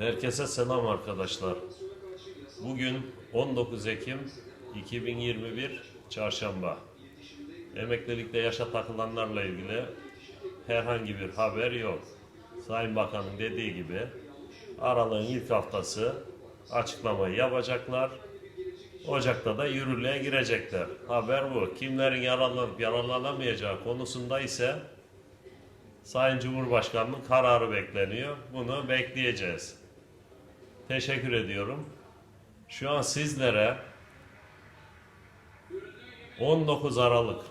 Herkese selam arkadaşlar. Bugün 19 Ekim 2021 Çarşamba. Emeklilikte yaşa takılanlarla ilgili herhangi bir haber yok. Sayın Bakan'ın dediği gibi aralığın ilk haftası açıklamayı yapacaklar. Ocak'ta da yürürlüğe girecekler. Haber bu. Kimlerin yaralanıp yararlanamayacağı konusunda ise Sayın Cumhurbaşkanı'nın kararı bekleniyor. Bunu bekleyeceğiz. Teşekkür ediyorum. Şu an sizlere 19 Aralık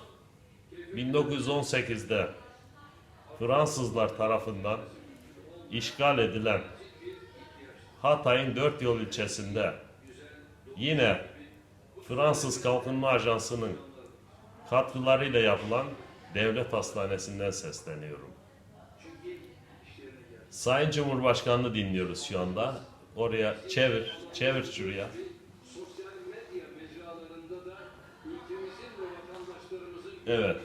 1918'de Fransızlar tarafından işgal edilen Hatay'ın dört yol ilçesinde yine Fransız Kalkınma Ajansı'nın katkılarıyla yapılan devlet hastanesinden sesleniyorum. Sayın Cumhurbaşkanı'nı dinliyoruz şu anda. Oraya çevir, çevir şuraya. Evet.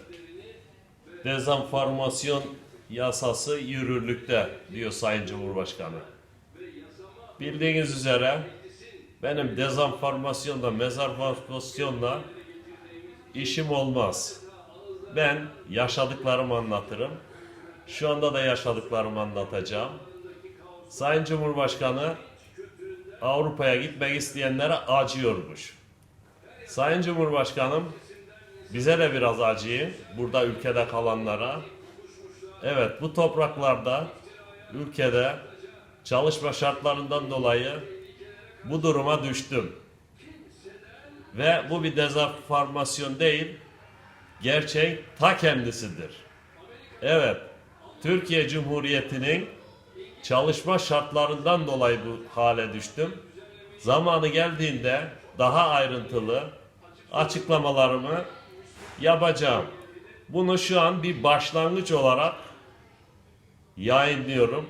Dezenformasyon yasası yürürlükte diyor Sayın Cumhurbaşkanı. Bildiğiniz üzere benim dezenformasyonla, mezarformasyonla işim olmaz. Ben yaşadıklarımı anlatırım. Şu anda da yaşadıklarımı anlatacağım. Sayın Cumhurbaşkanı Avrupa'ya gitmek isteyenlere acıyormuş. Sayın Cumhurbaşkanım bize de biraz acıyın. Burada ülkede kalanlara. Evet bu topraklarda ülkede çalışma şartlarından dolayı bu duruma düştüm. Ve bu bir dezenformasyon değil, gerçek ta kendisidir. Evet, Türkiye Cumhuriyeti'nin çalışma şartlarından dolayı bu hale düştüm. Zamanı geldiğinde daha ayrıntılı açıklamalarımı yapacağım. Bunu şu an bir başlangıç olarak yayınlıyorum.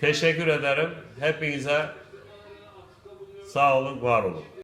Teşekkür ederim. Hepinize sağ olun, var olun.